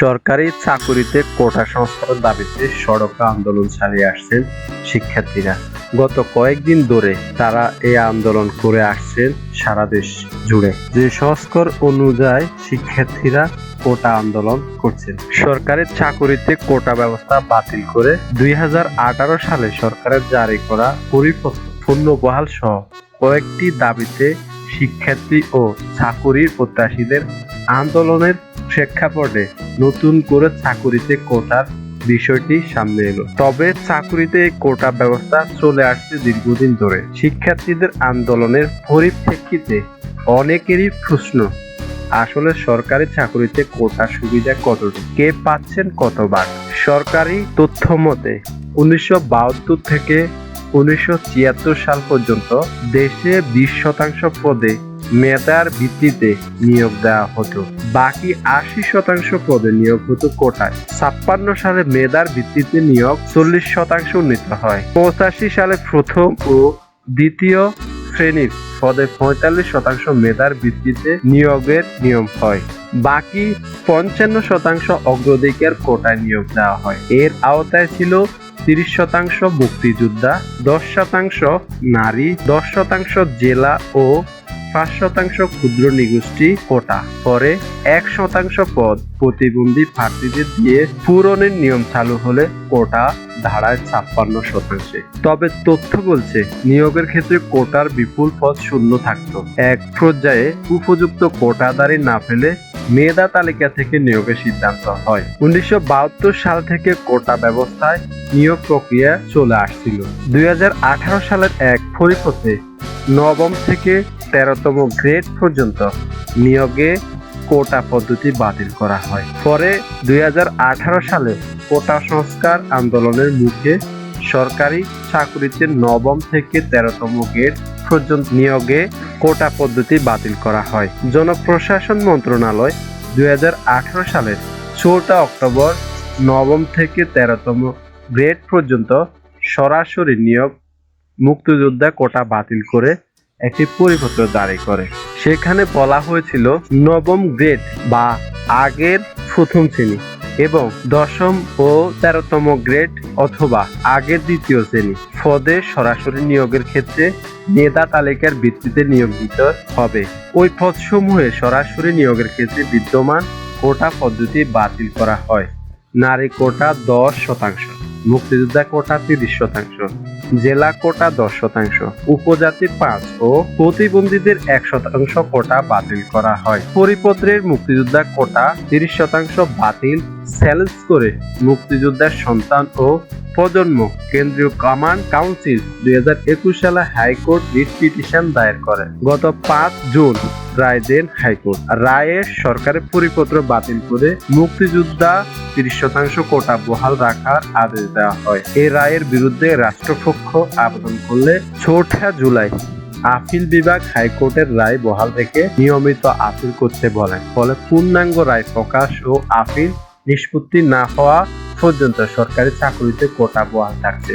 সরকারি চাকুরিতে কোটা সংস্কারের দাবিতে সড়ক আন্দোলন চালিয়ে আসছেন শিক্ষার্থীরা। গত কয়েকদিন ধরে তারা এই আন্দোলন করে আসছেন সারা দেশ জুড়ে। যে সংস্কার অনুযায়ী শিক্ষার্থীরা কোটা আন্দোলন করছেন। সরকারের চাকুরিতে কোটা ব্যবস্থা বাতিল করে দুই হাজার আঠারো সালে সরকারের জারি করা পরিপত্র পূর্ণবহাল সহ কয়েকটি দাবিতে শিক্ষার্থী ও চাকুরির প্রত্যাশীদের আন্দোলনের প্রেক্ষাপটে নতুন করে চাকুরিতে কোটার বিষয়টি সামনে এলো। তবে চাকুরিতে কোটা ব্যবস্থা চলে আসছে দীর্ঘদিন ধরে। শিক্ষার্থীদের আন্দোলনের পরিপ্রেক্ষিতে অনেকেরই প্রশ্ন, আসলে সরকারি চাকুরিতে কোটা সুবিধা কতটি কে পাচ্ছেন কতবার? সরকারি তথ্য মতে, উনিশশো বাহাত্তর থেকে উনিশশো ছিয়াত্তর সাল পর্যন্ত দেশে বিশ শতাংশ পদে মেধার ভিত্তিতে নিয়োগ দেওয়া হতো। বাকি আশি শতাংশ পদে নিয়োগ হতো কোটায়। ছাপ্পান্ন সালে মেধার ভিত্তিতে নিয়োগ চল্লিশ শতাংশ উন্নীত হয়। পঁচাশি সালে প্রথম ও দ্বিতীয় শ্রেণির পদে পঁয়তাল্লিশ শতাংশ মেধার ভিত্তিতে নিয়োগের নিয়ম হয়। বাকি পঞ্চান্ন শতাংশ অগ্রাধিকার কোটায় নিয়োগ দেওয়া হয়। এর আওতায় ছিল তিরিশ শতাংশ মুক্তিযোদ্ধা, দশ শতাংশ নারী, দশ শতাংশ জেলা ও পাঁচ শতাংশ ক্ষুদ্র নিগোষ্ঠী কোটা। পরে এক শতাংশ পদ প্রতিবন্ধী প্রার্থীদের দিয়ে পূরণের নিয়ম চালু হলে কোটা ধারায় ছাপ্পান্ন শতাংশে। তবে তথ্য বলছে, নিয়োগের ক্ষেত্রে কোটার বিপুল পদ শূন্য থাকতো। এক পর্যায়ে উপযুক্ত কোটাদারি না ফেলে মেধা তালিকা থেকে নিয়োগের সিদ্ধান্ত হয়। উনিশশো বাহাত্তর সাল থেকে কোটা ব্যবস্থায় নিয়োগ প্রক্রিয়া চলে আসছিল। দুই হাজার আঠারো সালের এক পরিপথে নবম থেকে তেরোতম গ্রেড পর্যন্ত নিয়োগে কোটা পদ্ধতি বাতিল করা হয়। পরে দুই হাজার আঠারো সালে কোটা সংস্কার আন্দোলনের মুখে সরকারি চাকরিতে নবম থেকে তেরোতম গ্রেড পর্যন্ত নিয়োগে কোটা পদ্ধতি বাতিল করা হয়। জনপ্রশাসন মন্ত্রণালয় দুই হাজার আঠারো সালের চৌঠা অক্টোবর নবম থেকে তেরোতম গ্রেড পর্যন্ত সরাসরি নিয়োগ মুক্তিযোদ্ধা কোটা বাতিল করে একটি পরিপত্র জারি করে। সেখানে বলা হয়েছিল নবম গ্রেড বা আগের প্রথম শ্রেণি এবং দশম ও তেরোতম গ্রেড অথবা আগের দ্বিতীয় শ্রেণি। পদে সরাসরি নিয়োগের ক্ষেত্রে নেতা তালিকার ভিত্তিতে নিয়োগ দিতে হবে। ওই পদসমূহে সরাসরি নিয়োগের ক্ষেত্রে বিদ্যমান কোটা পদ্ধতি বাতিল করা হয়। নারী কোটা দশ শতাংশ। মুক্তিযোদ্ধা কোটা তিরিশ শতাংশ, জেলা কোটা দশ শতাংশ উপজাতি পাঁচ ও প্রতিবন্ধীদের এক শতাংশ কোটা বাতিল করা হয়। পরিপত্রের মুক্তিযোদ্ধা কোটা তিরিশ শতাংশ বাতিল চ্যালেঞ্জ করে মুক্তিযোদ্ধার সন্তান ও প্রজন্ম কেন্দ্রীয় কমান্ড কাউন্সিল দুই হাজার একুশ সালে হাইকোর্ট রিট পিটিশন দায়ের করে। গত পাঁচ জুন রায় দেন হাইকোর্ট। রায়ে সরকারের পরিপত্র বাতিল করে মুক্তিযোদ্ধা তিরিশ শতাংশ কোটা বহাল রাখার আদেশ দেওয়া হয়। এই রায়ের বিরুদ্ধে রাষ্ট্রপক্ষ আবেদন করলে চৌঠা জুলাই আপিল বিভাগ হাইকোর্টের রায় বহাল রেখে নিয়মিত আপিল করতে বলেন। ফলে পূর্ণাঙ্গ রায় প্রকাশ ও আপিল নিষ্পত্তি না হওয়া পর্যন্ত সরকারি চাকরিতে কোটা বহাল থাকছে।